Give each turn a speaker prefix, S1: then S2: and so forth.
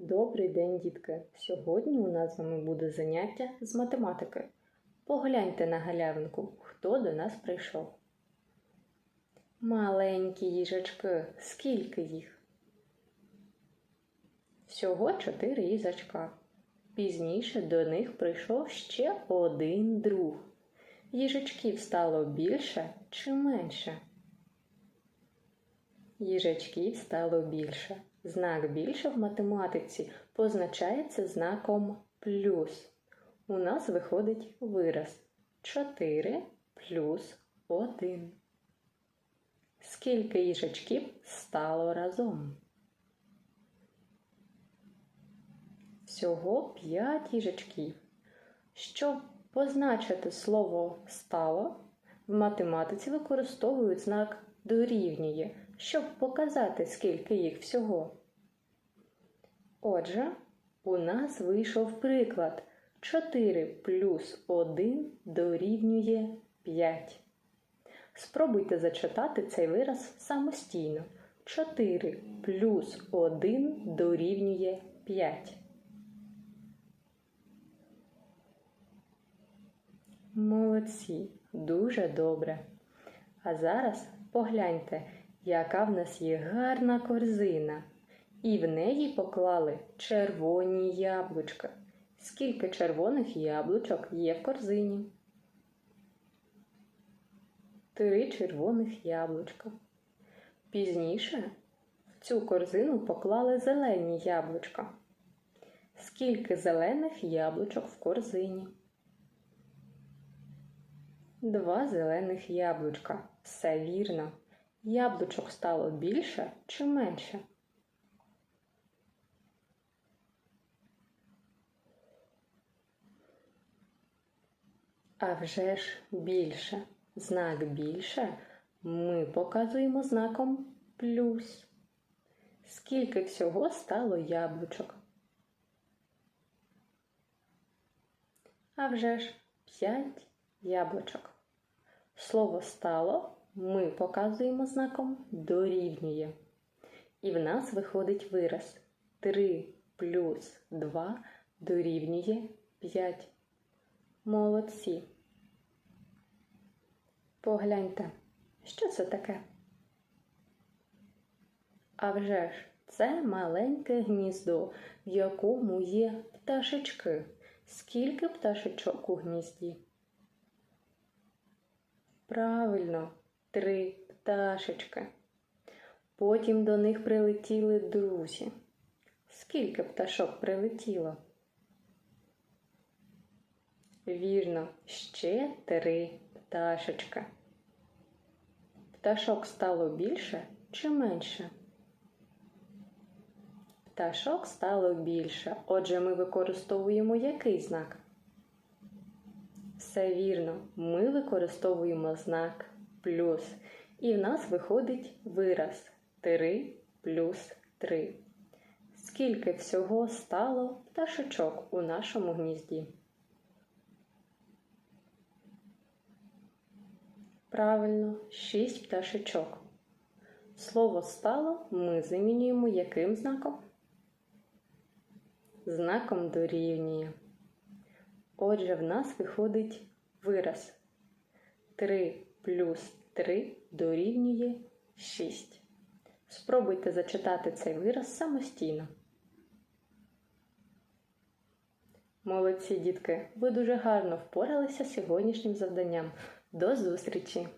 S1: Добрий день, дітки! Сьогодні у нас з вами буде заняття з математики. Погляньте на галявинку, хто до нас прийшов. Маленькі їжачки, скільки їх? Всього чотири їжачка. Пізніше до них прийшов ще один друг. Їжачків стало більше чи менше? Їжачків стало більше. Знак більше в математиці позначається знаком плюс. У нас виходить вираз 4 плюс 1. Скільки їжачків стало разом? Всього 5 їжачків. Щоб позначити слово стало, в математиці використовують знак дорівнює, щоб показати, скільки їх всього. Отже, у нас вийшов приклад 4 плюс 1 дорівнює 5. Спробуйте зачитати цей вираз самостійно. 4 плюс 1 дорівнює 5. Молодці, дуже добре. А зараз погляньте, яка в нас є гарна корзина. І в неї поклали червоні яблучка. Скільки червоних яблучок є в корзині? Три червоних яблучка. Пізніше в цю корзину поклали зелені яблучка. Скільки зелених яблучок в корзині? Два зелених яблучка. Все вірно. Яблучок стало більше чи менше? А вже ж більше. Знак більше ми показуємо знаком плюс. Скільки всього стало яблучок? А вже ж 5 яблучок. Слово стало ми показуємо знаком дорівнює. І в нас виходить вираз 3 плюс 2 дорівнює 5. Молодці. Погляньте, що це таке? А вже ж, це маленьке гніздо, в якому є пташечки. Скільки пташечок у гнізді? Правильно, три пташечки. Потім до них прилетіли друзі. Скільки пташок прилетіло? Вірно, ще три пташечка. Пташок стало більше чи менше? Пташок стало більше. Отже, ми використовуємо який знак? Все вірно, ми використовуємо знак плюс. І в нас виходить вираз 3 плюс 3. Скільки всього стало пташечок у нашому гнізді? Правильно, 6 пташечок. Слово стало ми замінюємо яким знаком? Знаком дорівнює. Отже, в нас виходить вираз 3 плюс 3 дорівнює 6. Спробуйте зачитати цей вираз самостійно. Молодці дітки, ви дуже гарно впоралися з сьогоднішнім завданням. До зустрічі!